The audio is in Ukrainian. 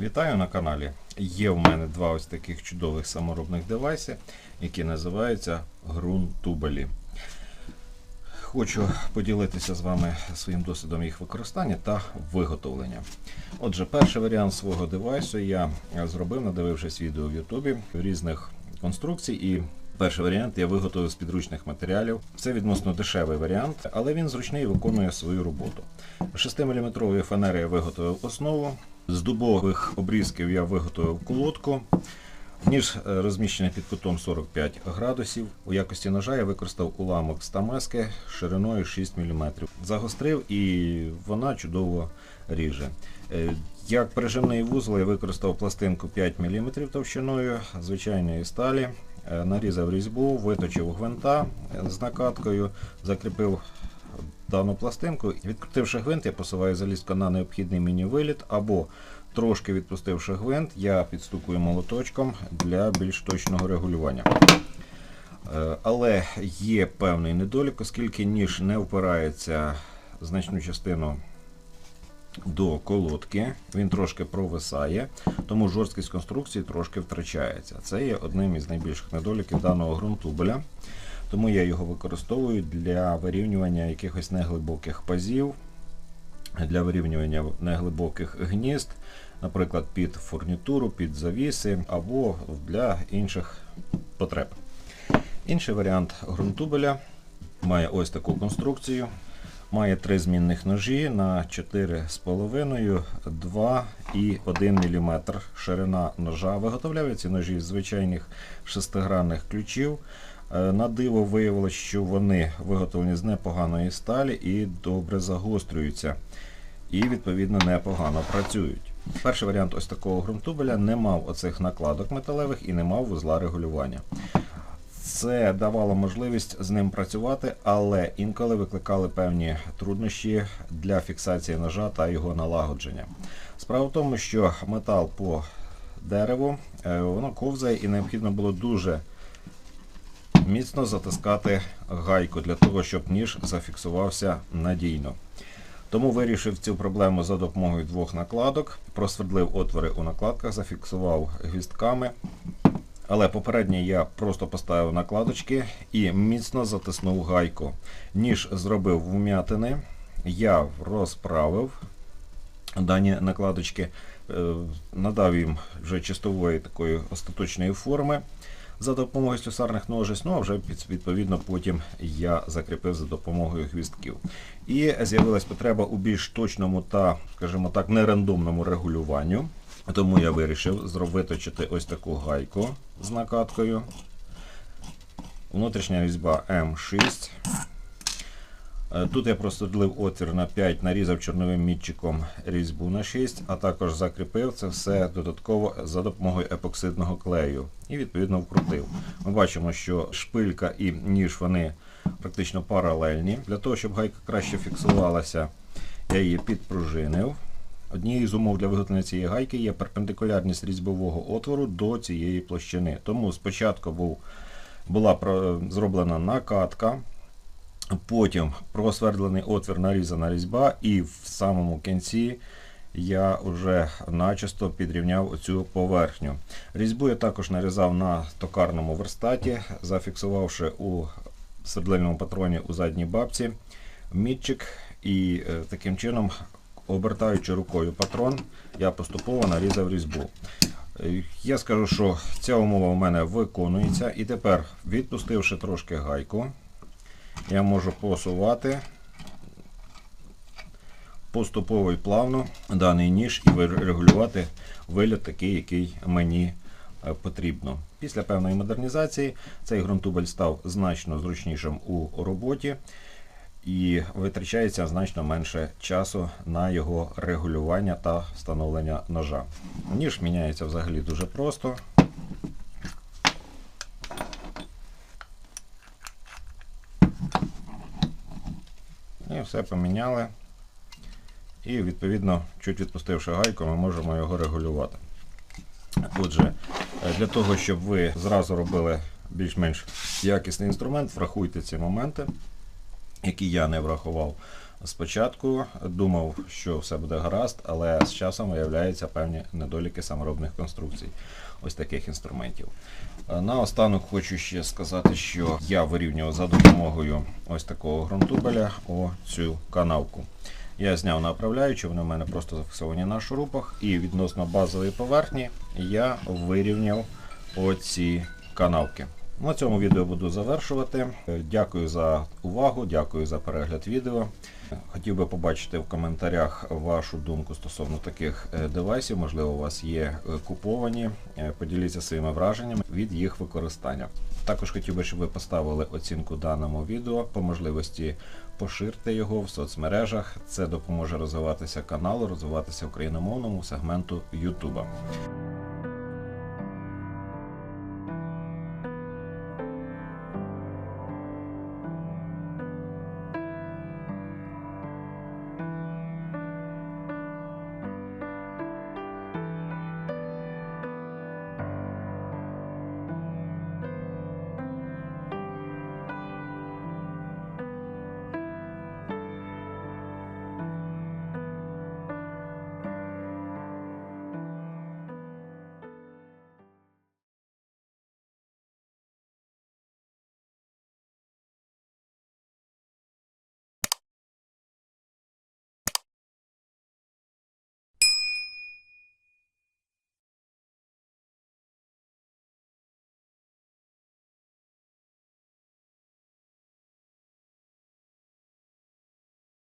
Вітаю на каналі. Є в мене два ось таких чудових саморобних девайси, які називаються ґрунтубелі. Хочу поділитися з вами своїм досвідом їх використання та виготовлення. Отже, перший варіант свого девайсу я зробив, надивившись відео в Ютубі різних конструкцій. І перший варіант я виготовив з підручних матеріалів. Це відносно дешевий варіант, але він зручний і виконує свою роботу. 6-мм фанери я виготовив основу. З дубових обрізків я виготовив колодку. Ніж е, розміщений під кутом 45 градусів. У якості ножа я використав уламок стамески шириною 6 мм. Загострив і вона чудово ріже. Е, Як прижимний вузол я використав пластинку 5 мм товщиною звичайної сталі. Е, Нарізав різьбу, виточив гвинта з накаткою, закріпив дану пластинку. Відкрутивши гвинт, я посуваю залізку на необхідний мені виліт або трошки відпустивши гвинт, я підстукую молоточком для більш точного регулювання. Е, Але є певний недолік, оскільки ніж не впирається значну частину до колодки, він трошки провисає, тому жорсткість конструкції трошки втрачається. Це є одним із найбільших недоліків даного ґрунтубеля. Тому я його використовую для вирівнювання якихось неглибоких пазів, для вирівнювання неглибоких гнізд, наприклад, під фурнітуру, під завіси або для інших потреб. Інший варіант ґрунтубеля має ось таку конструкцію. Має три змінних ножі на 4,5, 2 і 1 мм ширина ножа. Виготовляю ці ножі з звичайних шестигранних ключів. Е, На диво виявилось, що вони виготовлені з непоганої сталі і добре загострюються. І, відповідно, непогано працюють. Перший варіант ось такого ґрунтубеля не мав оцих накладок металевих і не мав вузла регулювання. Це давало можливість з ним працювати, але інколи викликали певні труднощі для фіксації ножа та його налагодження. Справа в тому, що метал по дереву е, воно ковзає і необхідно було дуже міцно затискати гайку для того, щоб ніж зафіксувався надійно. Тому вирішив цю проблему за допомогою двох накладок, просвердлив отвори у накладках, зафіксував гвістками. Але попередньо я просто поставив накладочки і міцно затиснув гайку. Ніж зробив вм'ятини, я розправив дані накладочки, е, надав їм вже чистової такої остаточної форми за допомогою слюсарних ножиць, ну а вже відповідно потім я закріпив за допомогою гвістків. І з'явилась потреба у більш точному та, скажімо так, нерандомному регулюванню. Тому я вирішив зробити ось таку гайку з накаткою. Внутрішня різьба М6. Е, Тут я просвердлив отвір на 5, нарізав чорновим мітчиком різьбу на 6, а також закріпив це все додатково за допомогою епоксидного клею і відповідно вкрутив. Ми бачимо, що шпилька і ніж вони практично паралельні. Для того, щоб гайка краще фіксувалася, я її підпружинив. Однією з умов для виготовлення цієї гайки є перпендикулярність різьбового отвору до цієї площини. Тому спочатку був, була зроблена накатка, потім просвердлений отвір нарізана різьба, і в самому кінці я вже начисто підрівняв оцю поверхню. Різьбу я також нарізав на токарному верстаті, зафіксувавши у свердлильному патроні у задній бабці мітчик і е, таким чином, обертаючи рукою патрон, я поступово нарізав різьбу. Я скажу, що ця умова у мене виконується. І тепер, відпустивши трошки гайку, я можу посувати поступово і плавно даний ніж і регулювати виліт такий, який мені е, потрібно. Після певної модернізації цей ґрунтубель став значно зручнішим у роботі і витрачається значно менше часу на його регулювання та встановлення ножа. Ніж міняється взагалі дуже просто. І все поміняли. І відповідно, чуть відпустивши гайку, ми можемо його регулювати. Отже, е, для того, щоб ви зразу робили більш-менш якісний інструмент, врахуйте ці моменти, які я не врахував. Спочатку думав, що все буде гаразд, але з часом виявляються певні недоліки саморобних конструкцій ось таких інструментів. Е, Наостанок хочу ще сказати, що я вирівнював за допомогою ось такого ґрунтубеля оцю канавку. Я зняв направляючи, вони в мене просто зафіксовані на шурупах, і відносно базової поверхні я вирівняв оці канавки. На цьому відео буду завершувати. Дякую за увагу, дякую за перегляд відео. Хотів би побачити в коментарях вашу думку стосовно таких е, девайсів. Можливо, у вас є е, куповані. Е, Поділіться своїми враженнями від їх використання. Також хотів би, щоб ви поставили оцінку даному відео. По можливості поширте його в соцмережах. Це допоможе розвиватися каналу, розвиватися україномовному сегменту YouTube.